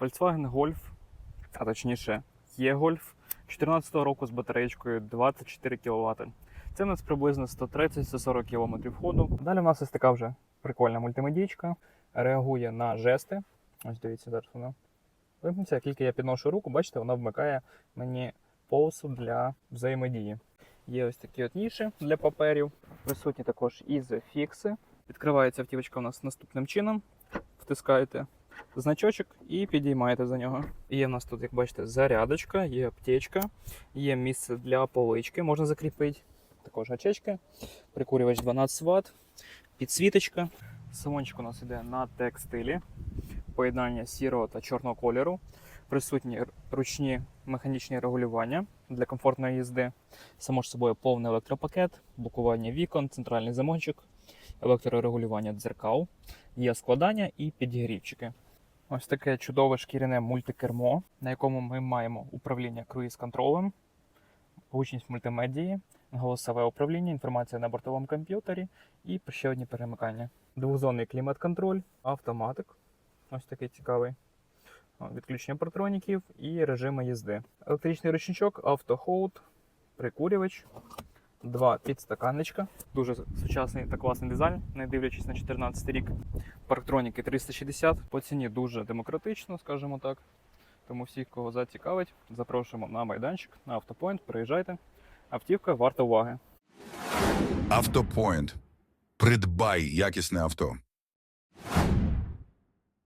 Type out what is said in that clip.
Volkswagen Golf, а точніше, E-Golf 14 року з батареєчкою 24 кВт. Це у нас приблизно 130-140 км ходу. Далі у нас ось така вже прикольна мультимедійка, реагує на жести. Ось дивіться, зараз вона вимкнеться. Як тільки я підношу руку, бачите, вона вмикає мені полосу для взаємодії. Є ось такі от ніші для паперів. Присутні також ізофікси. Відкривається автівочка у нас наступним чином. Втискаєте значочок і підіймаєте за нього. Є в нас тут, як бачите, зарядочка, є аптечка, є місце для полички, можна закріпити. Також гачечки, прикурювач 12 Вт, підсвіточка. Салончик у нас іде на текстилі, поєднання сірого та чорного кольору. Присутні ручні механічні регулювання для комфортної їзди. Само ж собою повний електропакет, блокування вікон, центральний замочок, електрорегулювання дзеркал, є складання і підігрівчики. Ось таке чудове шкіряне мультикермо, на якому ми маємо управління круїз-контролем, гучність мультимедії, голосове управління, інформація на бортовому комп'ютері і ще одні перемикання. Двозонний клімат-контроль, автоматик. Ось такий цікавий. Відключення партроніків і режими їзди. Електричний ручничок, автохолд, прикурювач, два підстаканничка. Дуже сучасний та класний дизайн, не дивлячись на 14 рік. Парктроніки 360. По ціні дуже демократично, скажімо так. Тому всіх, кого зацікавить, запрошуємо на майданчик, на автопоінт. Приїжджайте. Автівка варта уваги. Автопоінт. Придбай якісне авто.